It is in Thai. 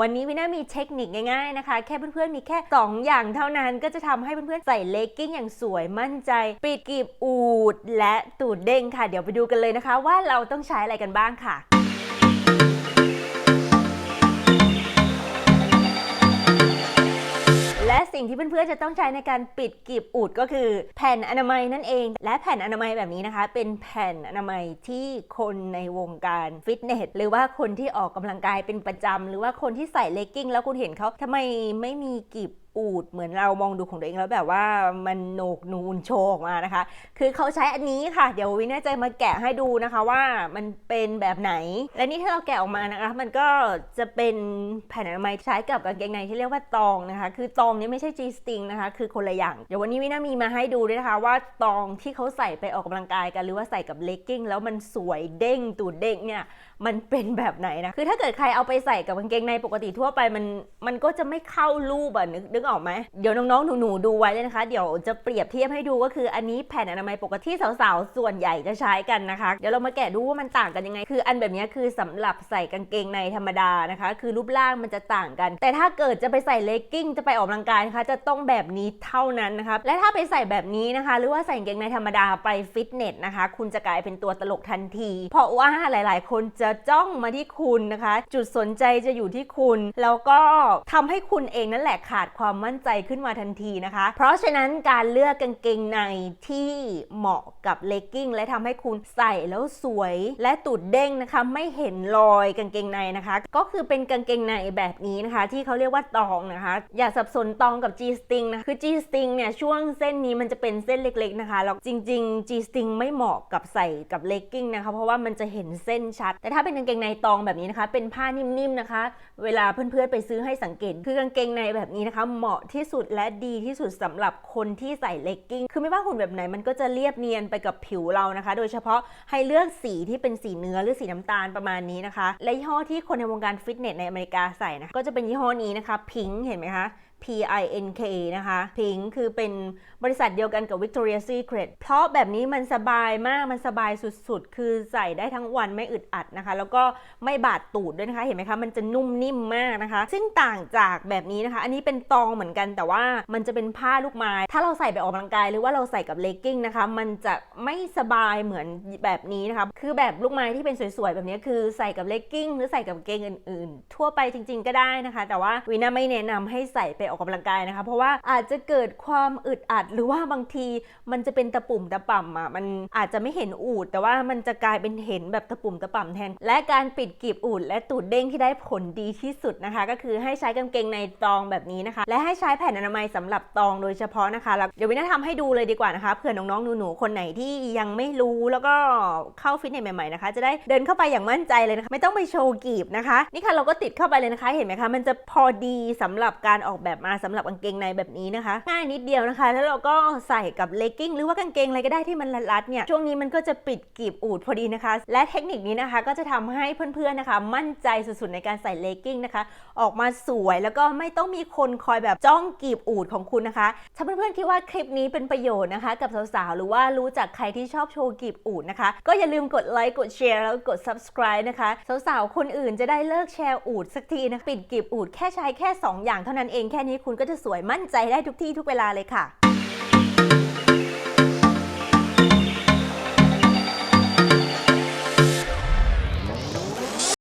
วันนี้วินามีเทคนิคง่ายๆนะคะ แค่เพื่อนๆมีแค่ 2 อย่างเท่านั้นก็จะทำให้เพื่อนๆใส่เลกกิ้งอย่างสวยมั่นใจ ปิดกีบอูด และตูดเด้งค่ะ เดี๋ยวไปดูกันเลยนะคะ ว่าเราต้องใช้อะไรกันบ้างค่ะ สิ่งที่เพื่อนๆจะต้องใช้ในการปิดกีบอูดก็คือแผ่นอนามัยนั่นเอง และแผ่นอนามัยแบบนี้นะคะ เป็นแผ่นอนามัยที่คนในวงการฟิตเนสหรือว่าคนที่ออกกำลังกายเป็นประจำหรือว่าคนที่ใส่เลกกิ้งแล้วคุณเห็นเขาทำไมไม่มีกีบ อูดเหมือนเรามองดูของตัวเองแล้วแบบว่ามันโหนกนูนโชว์ออกมานะคะ คือเขาใช้อันนี้ค่ะ เดี๋ยววินน่าจะมาแกะให้ดูนะคะว่ามันเป็นแบบไหน และนี่ถ้าเราแกะออกมานะคะ มันก็จะเป็นแผ่นอนามัยใช้กับกางเกงในที่เรียกว่าตองนะคะ คือตองนี้ไม่ใช่ G string นะคะ คือคนละอย่าง เดี๋ยววันนี้วิน่ามีมาให้ดูด้วยนะคะว่าตองที่เขาใส่ไปออกกำลังกายกันหรือว่าใส่กับเลกกิ้งแล้วมันสวยเด้งตูดเด้งเนี่ยมันเป็นแบบไหนนะ คือถ้าเกิดใครเอาไปใส่กับกางเกงในปกติทั่วไปมันมันก็จะไม่เข้ารูปอะนึกกออกไหมเดี๋ยวน้องๆหนูๆดูไว้เลยนะคะ เดี๋ยวจะเปรียบเทียบให้ดูก็คืออันนี้แผ่นอนามัยปกติสาวๆส่วนใหญ่จะใช้กันนะคะ เดี๋ยวเรามาแกะดูว่ามันต่างกันยังไง คืออันแบบนี้คือสำหรับใส่กางเกงในธรรมดานะคะ คือรูปร่างมันจะต่างกัน แต่ถ้าเกิดจะไปใส่เลกกิ้งจะไปออกกำลังกายนะคะจะต้องแบบนี้เท่านั้นนะคะและถ้าไปใส่แบบนี้นะคะ หรือว่าใส่กางเกงในธรรมดาไปฟิตเนสนะคะ คุณจะกลายเป็นตัวตลกทันที เพราะว่าหลาย ๆ คนจะจ้องมาที่คุณนะคะ จุดสนใจจะอยู่ที่คุณ แล้วก็ทำให้คุณเองนั่นแหละขาดความมั่นใจขึ้นมาทันทีนะคะ เพราะฉะนั้นการเลือกกางเกงในที่เหมาะกับเลกกิ้งและทำให้คุณใส่แล้วสวยและตูดเด้งนะคะ ไม่เห็นรอยกางเกงในนะคะ ก็คือเป็นกางเกงในแบบนี้นะคะ ที่เขาเรียกว่าตองนะคะ อย่าสับสนตองกับ G string นะคือ G string เนี่ยช่วงเส้นนี้มันจะเป็นเส้นเล็กๆนะคะแล้วจริง ๆ G string ไม่เหมาะกับใส่กับเลกกิ้งนะคะ เพราะว่ามันจะเห็นเส้นชัด แต่ถ้าเป็นกางเกงในตองแบบนี้นะคะ เป็นผ้านิ่มๆนะคะ เวลาเพื่อนๆไปซื้อให้สังเกตคือกางเกงในแบบนี้นะคะเหมาะที่สุดและดีที่สุดสำหรับคนที่ใส่เลกกิ้ง คือไม่ว่าหุ่นแบบไหนมันก็จะเรียบเนียนไปกับผิวเรานะคะ โดยเฉพาะให้เลือกสีที่เป็นสีเนื้อหรือสีน้ำตาลประมาณนี้นะคะ และยี่ห้อที่คนในวงการฟิตเนสในอเมริกาใส่นะะก็จะเป็นยี่ห้อนี้นะคะ พิงค์เห็นไหมคะ P I N K นะคะ Pink คือเป็นบริษัทเดียวกันกับ Victoria Secret เพราะแบบนี้มันสบายมาก มันสบายสุดๆ คือใส่ได้ทั้งวันไม่อึดอัดนะคะ แล้วก็ไม่บาดตูดด้วยนะคะ เห็นไหมคะ มันจะนุ่มนิ่มมากนะคะ ซึ่งต่างจากแบบนี้นะคะ อันนี้เป็นตองเหมือนกัน แต่ว่ามันจะเป็นผ้าลูกไม้ ถ้าเราใส่ไปออกกำลังกายหรือว่าเราใส่กับเลกกิ้งนะคะ มันจะไม่สบายเหมือนแบบนี้นะคะ คือแบบลูกไม้ที่เป็นสวยๆ แบบนี้คือใส่กับเลกกิ้งหรือใส่กับเกงอื่นๆ ทั่วไปจริง ๆ ก็ได้นะคะ แต่ว่าวีน่าไม่แนะนำให้ใส่ไปออกกำลังกายนะคะ เพราะว่าอาจจะเกิดความอึดอัด หรือว่าบางทีมันจะเป็นตะปุ่มตะป่ำอะมันอาจจะไม่เห็นอูด แต่ว่ามันจะกลายเป็นเห็นแบบตะปุ่มตะป่ำแทน และการปิดกีบอูด และตูดเด้งที่ได้ผลดีที่สุดนะคะ ก็คือให้ใช้กางเกงในตองแบบนี้นะคะ และให้ใช้แผ่นอนามัยสำหรับตองโดยเฉพาะนะคะแล้วเดี๋ยววินาทำให้ดูเลยดีกว่านะคะเผื่อน้องๆหนูๆคนไหนที่ยังไม่รู้แล้วก็เข้าฟิตเนสใหม่ๆนะคะ จะได้เดินเข้าไปอย่างมั่นใจเลยนะคะไม่ต้องไปโชว์กีบนะคะ นี่ค่ะเราก็ติดเข้าไปเลยนะคะ เห็นไหมคะ มันจะพอดีสำหรับการออกแบบมาสำหรับกางเกงในแบบนี้นะคะ ง่ายนิดเดียวนะคะ แล้วเราก็ใส่กับเลกกิ้งหรือว่ากางเกงอะไรก็ได้ที่มันรัดๆเนี่ยช่วงนี้มันก็จะปิดกีบอูดพอดีนะคะ และเทคนิคนี้นะคะก็จะทำให้เพื่อนๆนะคะ มั่นใจสุดๆในการใส่เลกกิ้งนะคะ ออกมาสวยแล้วก็ไม่ต้องมีคนคอยแบบจ้องกีบอูดของคุณนะคะ ถ้าเพื่อนๆคิดว่าคลิปนี้เป็นประโยชน์นะคะ กับสาวๆหรือว่ารู้จักใครที่ชอบโชว์กีบอูดนะคะ ก็อย่าลืมกดไลค์กดแชร์แล้วกด subscribe นะคะสาวๆคนอื่นจะได้เลิกแชร์อูดสักทีนะคะปิดกีบอูดแค่ใช้แค่ 2 อย่างเท่านั้นเองแค่นี้คุณก็จะสวยมั่นใจได้ทุกที่ทุกเวลาเลยค่ะ